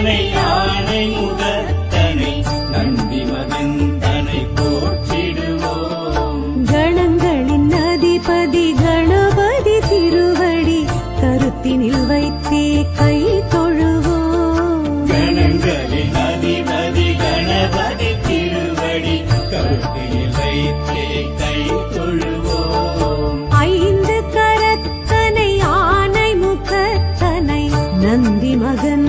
யானை யானை முகத்தனை நந்தி மகந்தனை போற்றிடுவோம். கணங்களின் அதிபதி கணபதி திருவடி கருத்தினில் வைத்தே கை தொழுவோம். கணங்களின் மகன்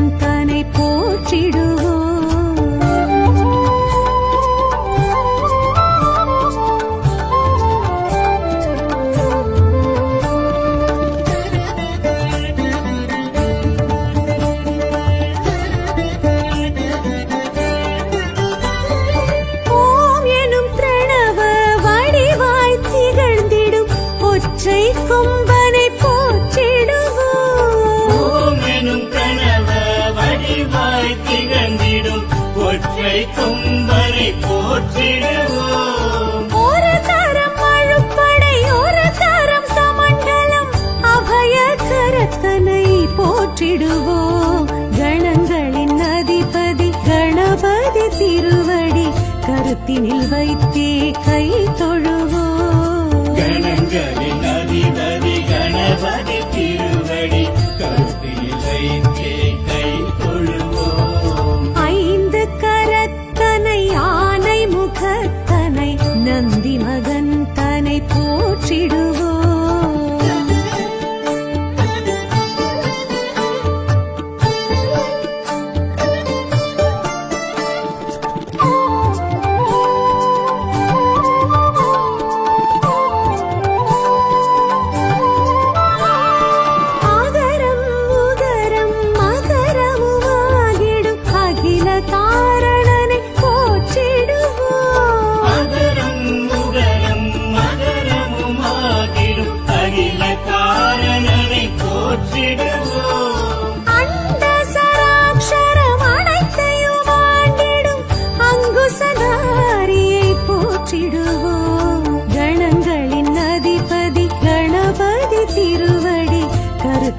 போற்றிடுவோம். ஒரு கரம் அழுப்படை ஒரு கரம் சமண்டலம் அபய கரத்தனை போற்றிடுவோம். கணங்களின் அதிபதி கணபதி திருவடி கருத்தினில் வைத்தே கை தொழுவோம். கணங்களின்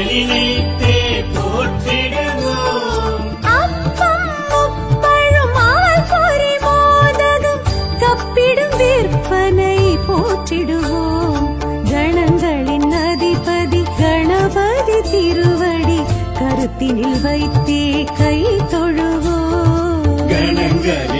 சிந்தலினைத்தே போற்றிடுவோம். அப்பம் முப்பழும் ஆள் பொறி மோதகம் கப்பிடும் விற்பனை போற்றிடுவோம். கணங்களின் அதிபதி கணபதி திருவடி கருத்தினில் வைத்தே கை தொழுவோம். கணங்களின்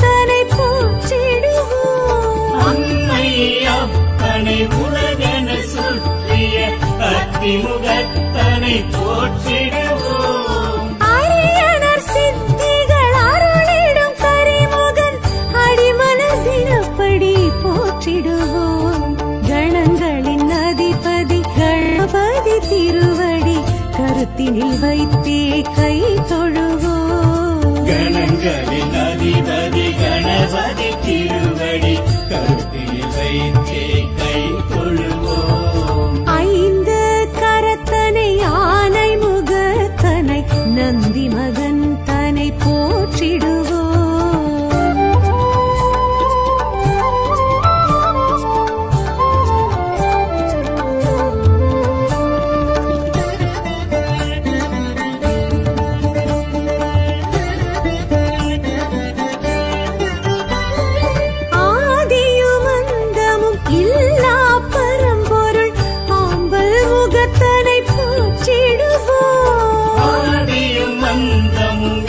அத்திமுகத்தனை போற்றிடுவோம். அரியனர் சித்திகள் அருளிடும் கரிமுகன் அடிமனதினப்படி போற்றிடுவோம். கணங்களின் அதிபதி கணபதி திருவடி கருத்தினில் வைத்து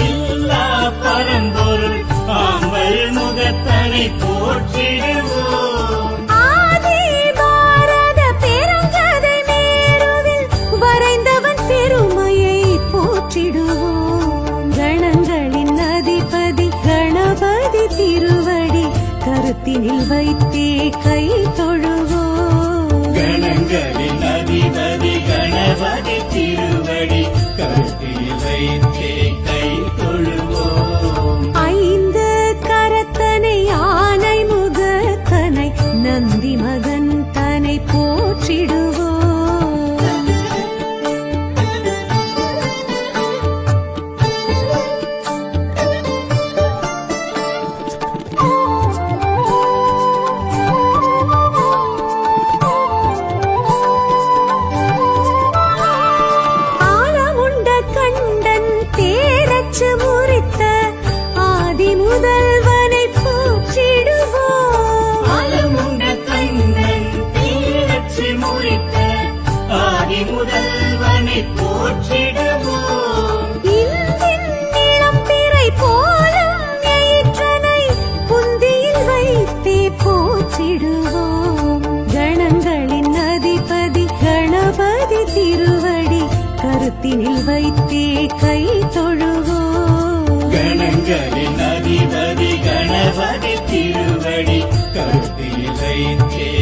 இல்லா பரம்பொருள் ஆம்பல் முகத்தனை போற்றிடுவோம். ஆதி பாரத பெருங்கதை மேருவில் வரைந்தவன் பெருமையை போற்றிடுவோம். கணங்களின் அதிபதி கணபதி திருவடி கருத்தினில் வைத்தே கை தொழுவோம். கணங்களின் அதிபதி கணபதி திருவடி கருத்தில் வைத்தே கருத்திலை தே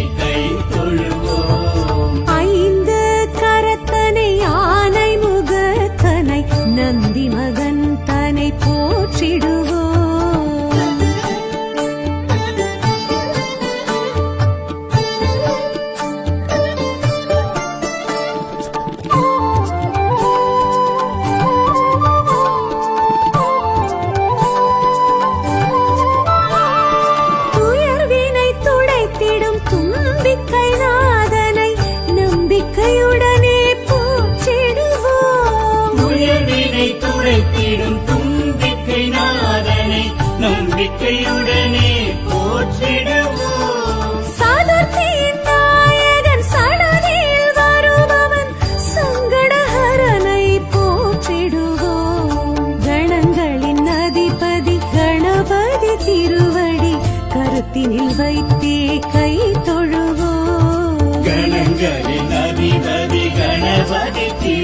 गणपति